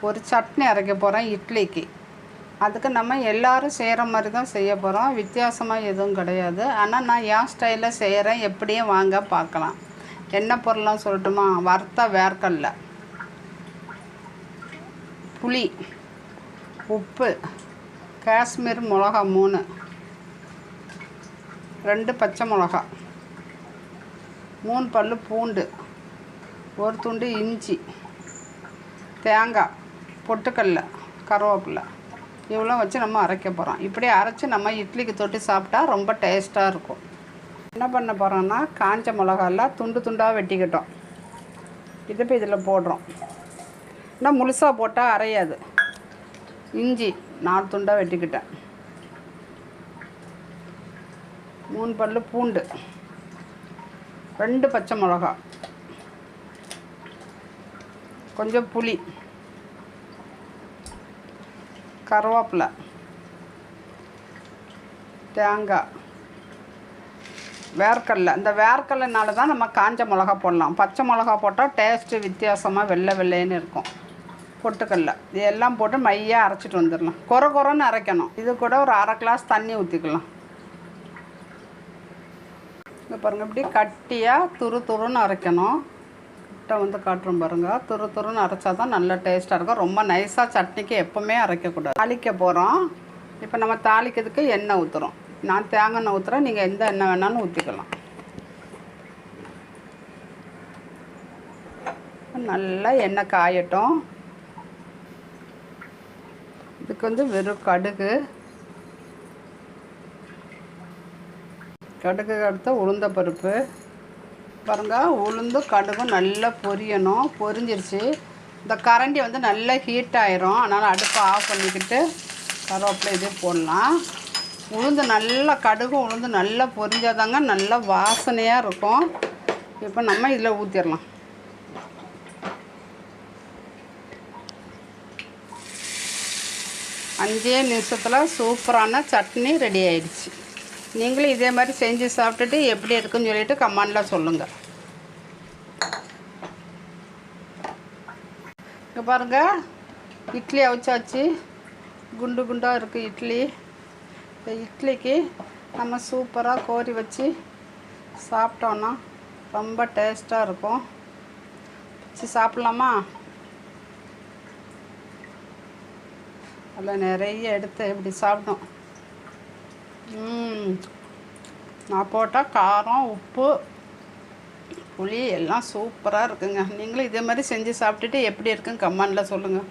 ஒரு சட்னி அரைக்க போகிறோம் இட்லிக்கு. அதுக்கு நம்ம எல்லோரும் செய்கிற மாதிரி தான் செய்ய போகிறோம் வித்தியாசமாக எதுவும் கிடையாது. ஆனால் நான் என் ஸ்டைலில் செய்கிறேன் எப்படியும் வாங்க பார்க்கலாம். என்ன பொருள்லாம் சொல்லட்டுமா? வறுத்த வேர்க்கடல. புளி. உப்பு. காஷ்மீர் மிளகா மூணு. ரெண்டு பச்சை மிளகா. மூணு பல் பூண்டு. ஒரு துண்டு இஞ்சி. தேங்காய். பொட்டுக்கடல கருவேப்பிலை இவ்வளோ வச்சு நம்ம அரைக்க போகிறோம் இப்படி அரைச்சி நம்ம இட்லிக்கு தொட்டு சாப்பிட்டா ரொம்ப டேஸ்ட்டாக இருக்கும். என்ன பண்ண போகிறோன்னா காஞ்ச மிளகாலாம் துண்டு துண்டாக வெட்டிக்கிட்டோம். இது இப்போ இதில் போடுறோம். இன்னும் முழுசாக போட்டால் அரையாது. இஞ்சி நாலு துண்டாக வெட்டிக்கிட்டேன். மூணு பல்லு பூண்டு ரெண்டு பச்சை மிளகா கொஞ்சம் புளி கருவேப்பிலை தேங்காய் வேர்க்கடலை. இந்த வேர்க்கடலைனால தான் நம்ம காஞ்ச மிளகா போடலாம். பச்சை மிளகா போட்டால் டேஸ்ட்டு வித்தியாசமாக வெள்ளை வெள்ளைன்னு இருக்கும். பொட்டுக்கடல. இது எல்லாம் போட்டு மையாக அரைச்சிட்டு வந்துடலாம். குறை குறைன்னு அரைக்கணும். இது கூட ஒரு அரை கிளாஸ் தண்ணி ஊற்றிக்கலாம் இங்கே பாருங்கள் இப்படி கட்டியாக துரு துருன்னு அரைக்கணும். கிட்ட வந்து காட்டுறோம் பாருங்கள் துரு துருன்னு அரைச்சா தான் நல்ல டேஸ்ட்டாக இருக்கும். ரொம்ப நைஸாக சட்னிக்கு எப்போவுமே அரைக்கக்கூடாது. தாளிக்க போகிறோம் இப்போ நம்ம தாளிக்கிறதுக்கு எண்ணெய் ஊற்றுறோம் நான் தேங்காய் எண்ணெய் ஊற்றுறேன் நீங்கள் எந்த எண்ணெய் வேணாலும் ஊற்றிக்கலாம் நல்லா எண்ணெய் காயட்டும். இதுக்கு வந்து வெறும் கடுகு. கடுகு அடுத்த உளுந்த பருப்பு. பாருங்க உளுந்து கடுகும் நல்லா பொரியணும். பொரிஞ்சிருச்சு. இந்த கரண்டி வந்து நல்லா ஹீட் ஆயிரும். அதனால் அடுப்பை ஆஃப் பண்ணிக்கிட்டு கருவேப்பிலை இது போடலாம். உளுந்து நல்லா கடுகும் உளுந்து நல்லா பொரிஞ்சாதாங்க நல்லா வாசனையாக இருக்கும். இப்போ நம்ம இதில் ஊற்றிடலாம் அஞ்சே நிமிஷத்தில் சூப்பரான சட்னி ரெடி ஆயிடுச்சு. நீங்களும் இதே மாதிரி செஞ்சு சாப்பிட்டுட்டு எப்படி இருக்குன்னு சொல்லிட்டு கமெண்டில் சொல்லுங்கள் இங்கே பாருங்கள் இட்லி அவிச்சாச்சு. குண்டு குண்டாக இருக்குது இட்லி. இந்த இட்லிக்கு நம்ம சூப்பராக கோரி வச்சு சாப்பிட்டோன்னா ரொம்ப டேஸ்ட்டாக இருக்கும். வச்சு சாப்பிட்லாமா? அதில் நிறைய எடுத்து இப்படி சாப்பிட்டோம். நான் போட்டால் காரம் உப்பு புளி எல்லாம் சூப்பராக இருக்குங்க. நீங்களும் இதே மாதிரி செஞ்சு சாப்பிட்டுட்டு எப்படி இருக்குன்னு கமெண்டில் சொல்லுங்கள்